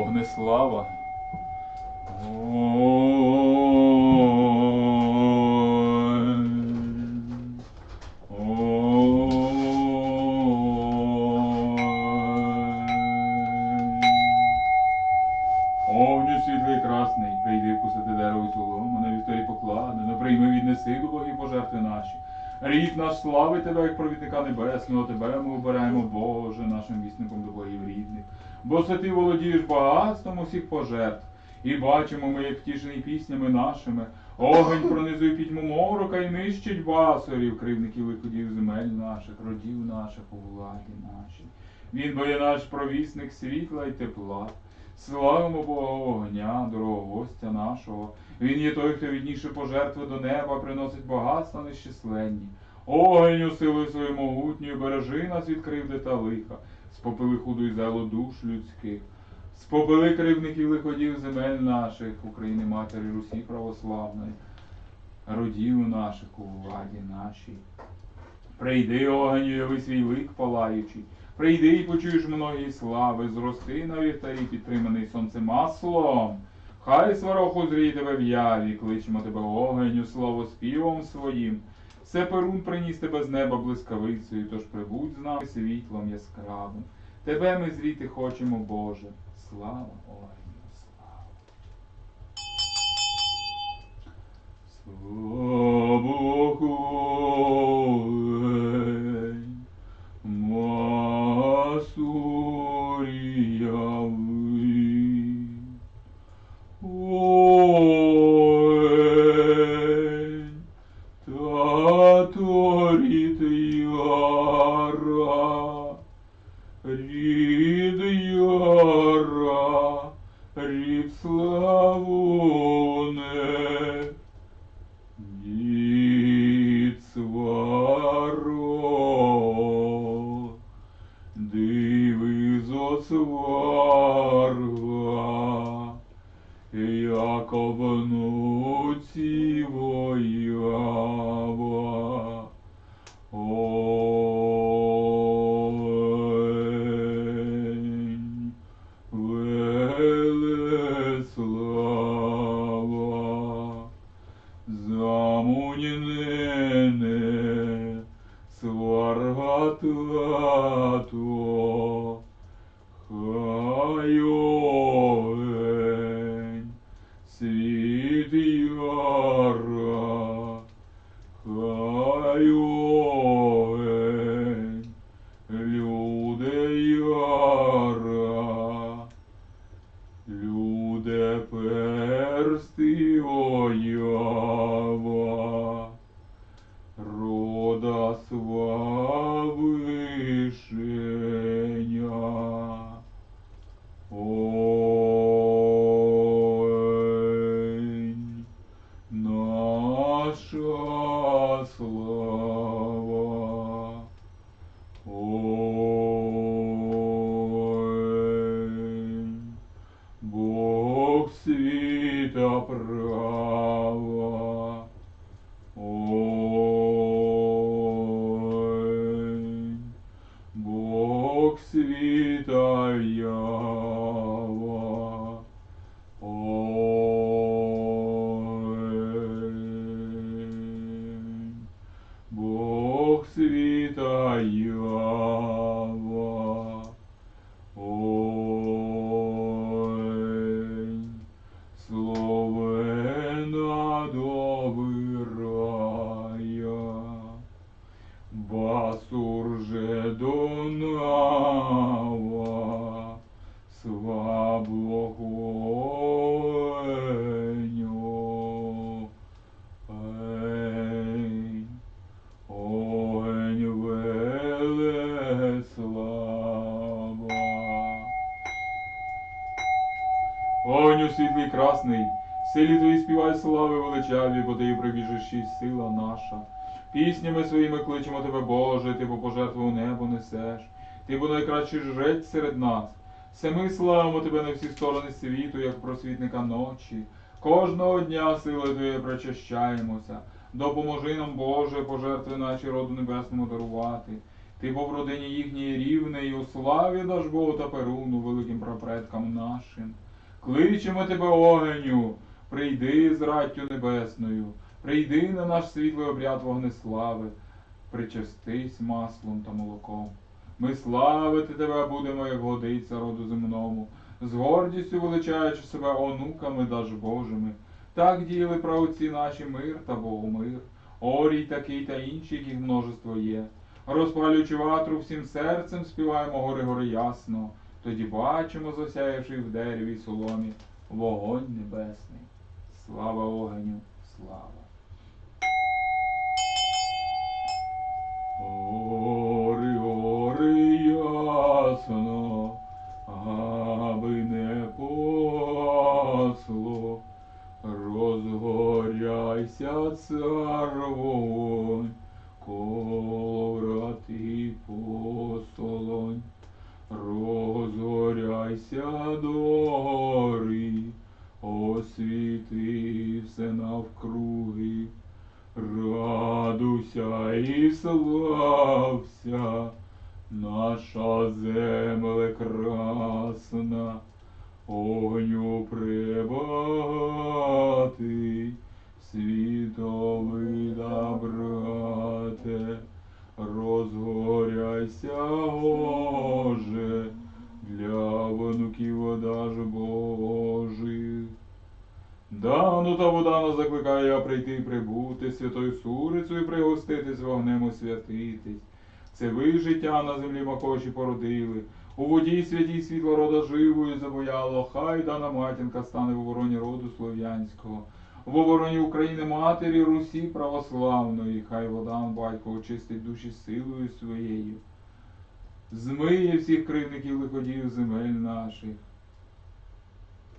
Огнеслава. Овню світлий красний, прийди вкусити дерево і солому, на вівторі покладено, прийми віднеси до Боги пожертви наші. Рід наш слави тебе, як провідника небесного, тебе ми обираємо, Боже, нашим вісником до Богів рідних. Бо це ти володієш багатством усіх пожертв. І бачимо ми, як втішений піснями нашими, огонь пронизує пітьму морока і нищить басорів, кривників виходів земель наших, родів наших у владі нашій. Він бо є наш провісник світла й тепла. Славимо Бога огня, дорогого гостя нашого. Він є той, хто відніше пожертви до неба приносить багатства нещисленні. Огоню силою свою могутньою бережи нас від кривди та лиха, спопили худу й зело душ людських. Спопили кривників лиходів земель наших, України Матері Русі православної, родів наших у владі нашій. Прийди, огоню, яви свій лик палаючий, прийди і почуєш многі слави, зрости на вівтарі, підтриманий сонцем маслом. Хай свароху зрій тебе в яві, кличемо тебе огоню, слово співом своїм. Все перун приніс тебе з неба блискавицею, тож прибудь з нами світлом яскравим. Тебе ми зріти хочемо, Боже. Слава огню, слава. Слабохолень, як силі твої співай слави величаві, бо ти і прибіжиш сила наша. Піснями своїми кличемо тебе, Боже, ти по пожертву у небо несеш. Ти бо найкращий жрець серед нас. Все ми славимо тебе на всі сторони світу, як просвітника ночі. Кожного дня силою Твоєю причащаємося. Допоможи нам, Боже, пожертви наші роду небесному дарувати. Ти бо в родині їхній рівний, у славі даш Богу та Перуну, великим прапре. предкам нашим. Кличемо тебе, огеню, прийди з раттю небесною, прийди на наш світлий обряд вогнеслави, причастись маслом та молоком. Ми славити тебе будемо, як годиться роду земному, з гордістю величаючи себе онуками даж Божими. Так діяли праотці наші мир та Богомир, орій такий та інші, яких множество є. Розпалюючи ватру всім серцем, співаємо гори гори ясно. Тоді бачимо, засяявши в дереві соломі, вогонь небесний. Слава огеню, слава. Гори, гори ясно, аби не посло, розгоряйся цар вогонь, коло врати посолонь, розгоряйся дори, освіти все навкруги. Радуйся і слався, наша земле красна, огню прибати, світовий добрате, розгоряйся, та Будана закликаю я прийти і прибути, святою сурицею пригоститись, вогнем освятитись. Це ви життя на землі макоші породили. У воді святій світло рода живою забояло, хай дана матінка стане в обороні роду слов'янського. В обороні України матері Русі православної, хай водан батько очистить душі силою своєю. Змиє всіх кривників лиходіїв земель наших.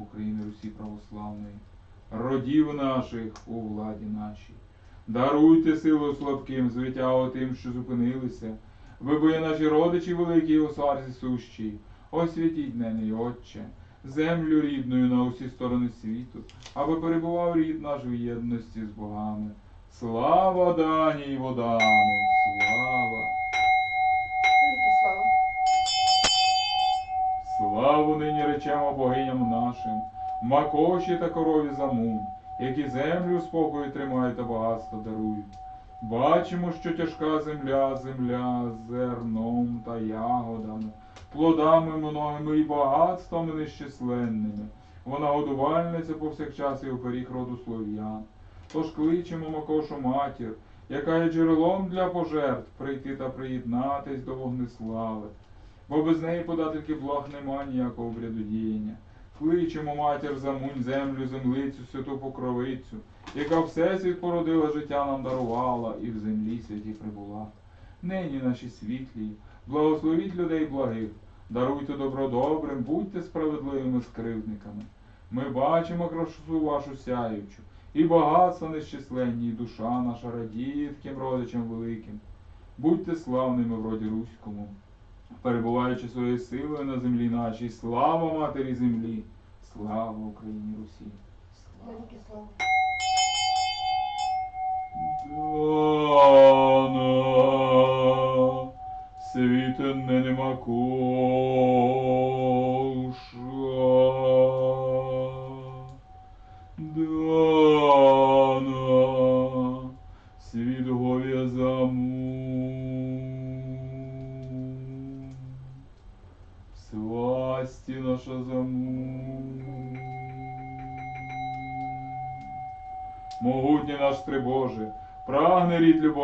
України Русі православної, родів наших у владі нашій. Даруйте силу слабким, звитяго тим, що зупинилися. Ви бо наші родичі великі у сварзі сущій. Освятіть нений, Отче, землю рідною на усі сторони світу, аби перебував рід наш в єдності з богами. Слава Дані й Водану! Слава. Славу нині речемо богиням нашим, макоші та корові замунь, які землю спокою тримають та багатство дарують. Бачимо, що тяжка земля, земля зерном та ягодами, плодами многими і багатствами нещисленними. Вона годувальниця повсякчас і оперіг роду слов'ян. Тож кличемо Макошу матір, яка є джерелом для пожертв, прийти та приєднатись до вогнеслави бо без неї подательки благ нема ніякого обряду діяння. Кличемо матір замунь, землю, землицю, святу покровицю, яка всесвіт породила, життя нам дарувала і в землі святі прибула. Нині наші світлі, благословіть людей благих, даруйте добро добрим, будьте справедливими скривдниками. Ми бачимо красу вашу сяючу, і багатства нещисленні, і душа наша радіє таким родичам великим. Будьте славними в роді Руському перебуваючи своєю силою на землі нашій, слава матері землі, слава Україні Русі. Слава. Дана, світе не нема коша.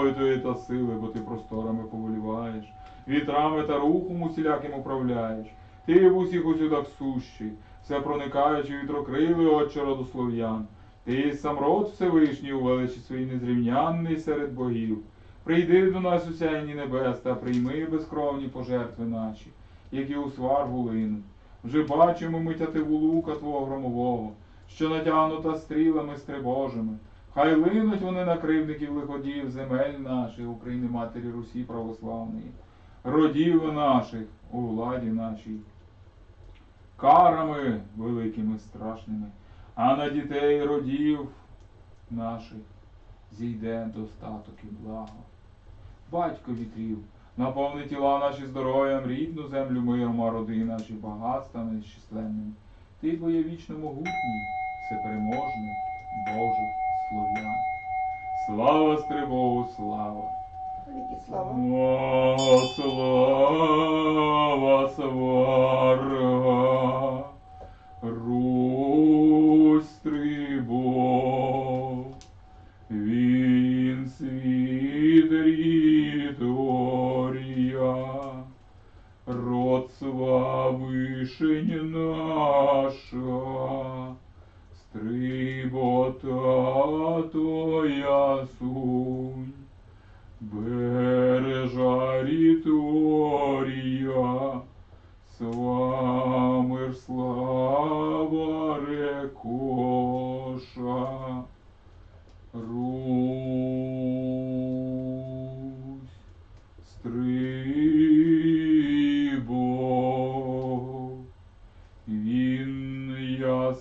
Рід твоєї та сили, бо ти просторами поволіваєш, вітрами та рухом усіляким управляєш. Ти в усіх усюдах сущий, все проникаючи вітрокрилий отче роду слов'ян. Ти сам род Всевишній у величі своїй незрівнянний серед богів. Прийди до нас у сяйні небес та прийми безкровні пожертви наші, які у сваргу линуть. Вже бачимо ми тятиву лука твого громового, що натягнута стрілами стрибожими. Хай линуть вони на кривників лиходіїв земель наших, України Матері Русі православної, родів наших у владі нашій, карами великими страшними, а на дітей родів наших зійде достаток і благо. Батько вітрів, Наповни тіла наші здоров'ям, рідну землю миром, а роди наші багатствами нещисленними. Ти бо є вічно могутній, всепереможний, Боже, слов'ян. Слава Стрибову, слава! Слава. Слава сварга,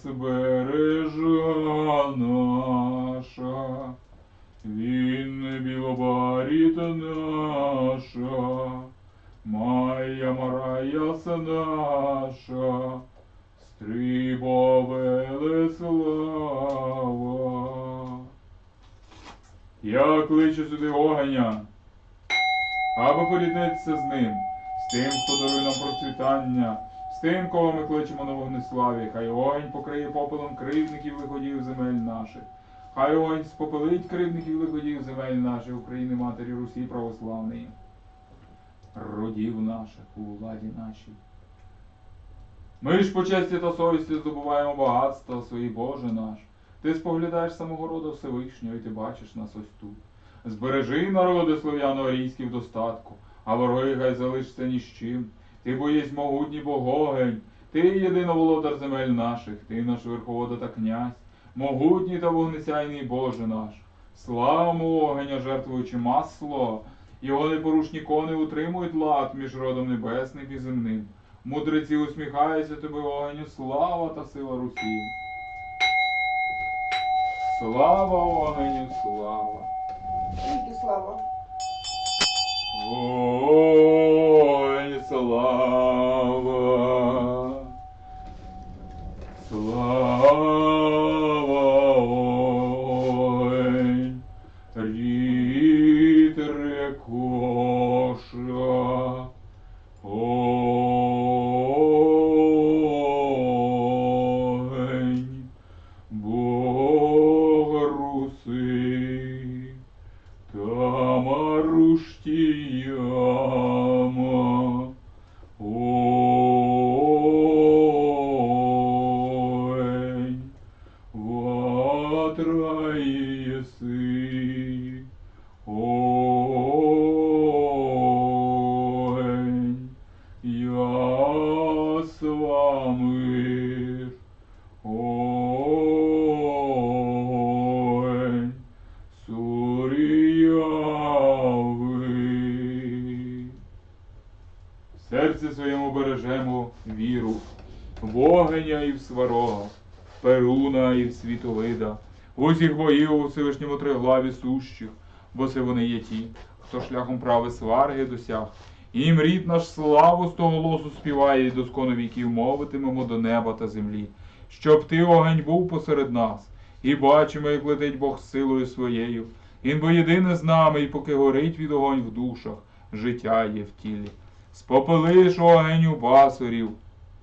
бережа наша. Він білобаріт наша, Майя Мараяса наша, Стрибо Велеслава. Я кличу сюди огеня, аби поріднитися з ним, з тим, хто дарує нам процвітання, тим, кого ми кличемо на вогнеславі, хай огонь покриє попелом кривдників виходів земель наших. Хай огонь спопелить кривдників лиходів земель наших, України, Матері Русі православної, родів наших у владі нашій. Ми ж по честі та совісті здобуваємо багатство свої Боже наш. Ти споглядаєш самого роду Всевишнього, і ти бачиш нас ось тут. Збережи народи слов'яно-арійські в достатку, а вороги хай залишся ні з чим. Ти боєсь могутній Богогень, ти єдиноволодар земель наших, ти наш верховода та князь могутній та вогнесяйний Боже наш, славимо огеня, жертвуючи масло, його непорушні кони утримують лад між родом небесним і земним. Мудреці усміхаються тобі, огеню, слава та сила Русі. Слава огеню, слава. Великі слава. Бережемо віру, в огеня і в сварога, Перуна і в світовида, усіх богів у Всевишньому триглаві сущих, бо це вони є ті, хто шляхом прави сварги досяг. Їм рід наш славу з того голосу співає, і доскону віків мовитимемо до неба та землі, щоб ти огонь був посеред нас, і бачимо, як летить Бог силою своєю. Він бо єдине з нами, і поки горить від огонь в душах, життя є в тілі. Спопелиш огеню басурів,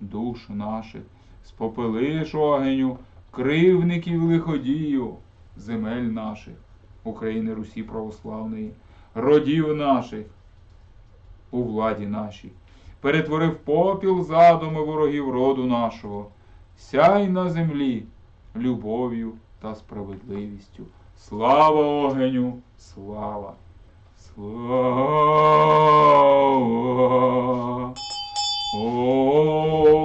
душ наших, спопелиш огеню кривників лиходію, земель наших, України Русі православної, родів наших, у владі нашій. Перетворив попіл задуми ворогів роду нашого, сяй на землі любов'ю та справедливістю. Слава огеню, слава! oh, oh, oh. oh.